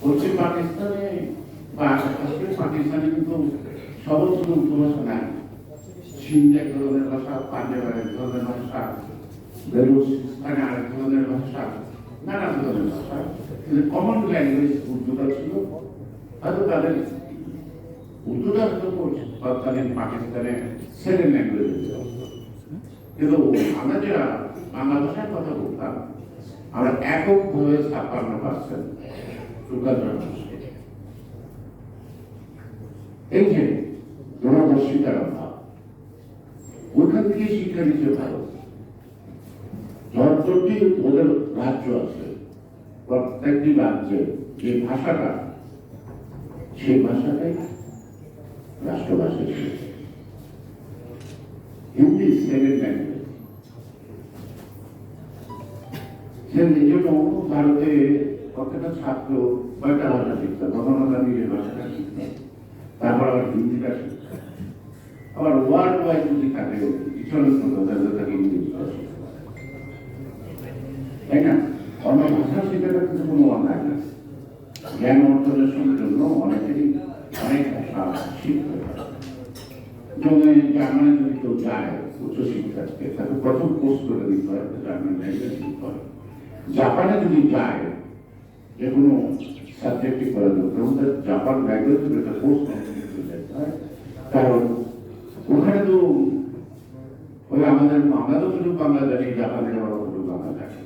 পশ্চিম পাকিস্তানে, বা আশেপাশে পাকিস্তানে কিন্তু সর্বত্র উপভাষা নাই সিন্ধ এক ধরনের ভাষা পাঞ্জাব এক ধরনের ভাষা বেলুচিস্তানে আরেক ধরনের ভাষা, নানা ধরনের ভাষা। কিন্তু কমন ল্যাঙ্গুয়েজ উর্দুটা ছিল। হয়তো তাদের উর্দুটা তৎকালীন পাকিস্তানে সেকেন্ড ল্যাঙ্গুয়েজ কিন্তু আমরা যারা বাংলা ভাষায় কথা বলতাম, আমরা একক এককভাবে ছাপ্পান্ন পার্সেন্ট যোগাযোগ এই যে দূরদর্শিতার অভাব, ওইখান থেকে শিক্ষা নিতে ভালো যতটি ওদের রাজ্য আছে, প্রত্যেকটি রাজ্যে যে ভাষাটা, সেই ভাষাটাই রাষ্ট্রভাষা ছিল। হিন্দি সেকেন্ড ল্যাঙ্গুয়েজ সে নিজের ভারতে প্রত্যেকটা ছাত্র কয়েকটা ভাষা শিখতো তখন আমরা নিজের ভাষাটা শিখতাম, তারপর আবার হিন্দিটা শিখতাম। আবার ওয়ার্ল্ড ওয়াইড যদি থাকে ইসলামিক মতো তাহলে তাকে শিখতে তাই না? অন্য ভাষা শেখাটা কিন্তু কোনো অন্যায় না। জ্ঞান অর্জনের সঙ্গে জন্য অনেকেরই অনেক ভাষা শিখতে যেমন জার্মানি যদি কেউ যায় উচ্চশিক্ষার্থী তাকে প্রথম কোর্স করে দিতে হয় জার্মান ল্যাঙ্গুয়েজ শিখতে হয়। জাপানে যদি যায় যে কোনো সাবজেক্টই করা যাবে তখন তার জাপান ল্যাঙ্গুয়েজ একটা কোর্স কারণ ওখানে তো ওই আমাদের, আমরা তো শুধু বাংলা জানি জাপানের ওরা শুধু বাংলা জানে।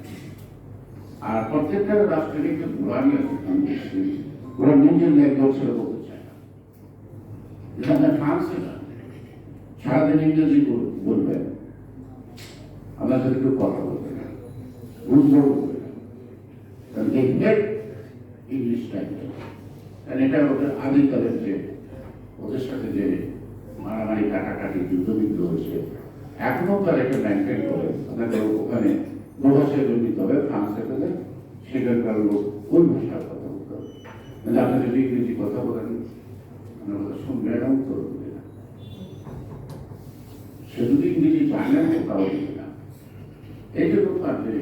আর প্রত্যেকটা রাষ্ট্রের একটা ঘোরানি আছে ওরা নিজের ল্যাঙ্গুয়েজ ছেড়ে বলতে চায় না। এখানে ফ্রান্সে না সারাদিন ইংরেজি বল- বলবেন আমরা সাথে কেউ কথা বলবে না বুঝতেও বলবে না কারণ ইংলিশ ল্যাঙ্গুয়েজ কারণ এটা ওদের আদিকালের যে মারামারি, কাটাকাটি যুদ্ধবিদ্ধ হয়েছে এখনও তার একটা মেনটেন করে। আপনাদের ওখানে দুভাষায় জন্মিত হবে ফ্রান্সে গেলে সেখানকার লোক ওই ভাষার কথা বলতে হবে মানে আপনি যদি ইংরেজি কথা বলেন আপনার কথা শুনবে না, উত্তর দেবে না। সে যদি ইংরেজি জানে তাও দেবে না। এই জন্য তার যে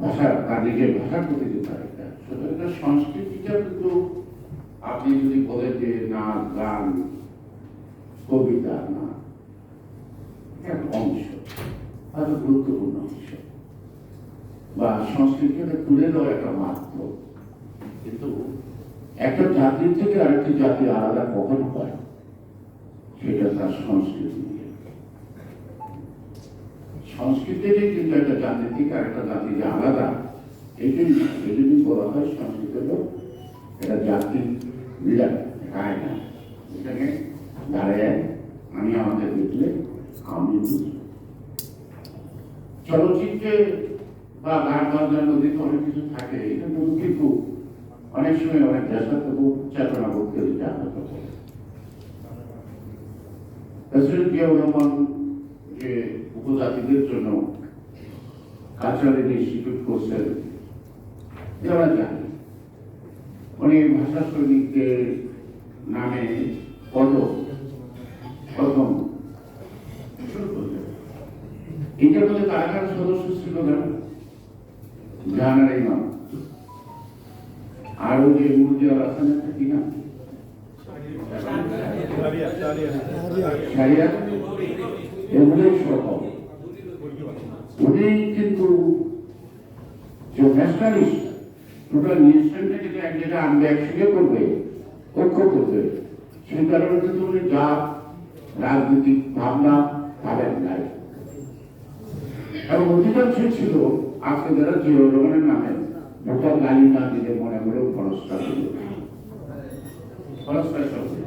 ভাষা, তার নিজের ভাষার প্রতি যে তার একটা সংস্কৃতিটা কিন্তু আপনি যদি বলেন যে নাচ গান, কবিতা, না একটা অংশ হয়তো গুরুত্বপূর্ণ অংশ। বা সংস্কৃতিকে তুলে দেওয়ার একটা মাধ্যম। কিন্তু একটা জাতির থেকে আরেকটি জাতি আলাদা কখন হয়, সেটা তার সংস্কৃতি নিয়ে। সংস্কৃতিরই কিন্তু একটা জাতি থেকে আরেকটা জাতি যে আলাদা। এই জন্য বলা হয় সংস্কৃত হলো এটা জাতি মিলান গায় না এটাকে দাঁড়ায় আমি আমাদের দেখলে আমি চলচ্চিত্রে বা গান বাজনার মধ্যে তো অনেক কিছু থাকে। এটা কিন্তু অনেক সময় অনেক দেশাত্মক চেতনা করতে করে রহমান যে উপজাতিদের জন্য কালচারাল ইনস্টিটিউট করছেন আমরা জানি উনি ভাষা সৈনিকদের নামে পদক প্রথম। এটার মধ্যে কারা কারা সদস্য ছিল জানো জাহানার ইমাম আর যে মুরজিয়া রাসান একটা কি উনি কিন্তু যে ন্যাশনালিস্ট টোটাল নেশনটাকে যে এক জায়গায় আনবে, একসঙ্গে করবে, ঐক্য করবে। সেই কারণে কিন্তু উনি যা রাজনৈতিক ভাবনা পাবেন নাই। এবং অধিকাংশ ছিল, আজকে যারা রহমানের নামে ভোটার গালি না দিলে মনে করে খরচটা দিল খরচটা দিল।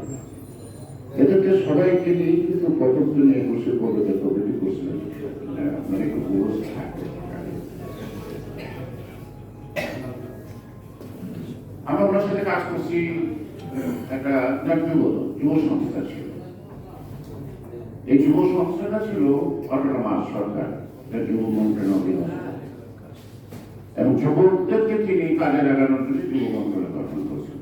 এদেরকে সবাইকে নিয়ে কিন্তু কতজন নিয়ে বসে যে কমিটি করছিলেন মানে একটু আমরা ওনার সাথে কাজ করছি একটা যুব যুব সংস্থা ছিল। এই যুব সংস্থাটা ছিল অটোনমাস সরকার যুব মন্ত্রণালয় এবং যুবকদেরকে তিনি কাজে লাগানোর জন্য যুব মন্ত্রণালয় গঠন করেছেন।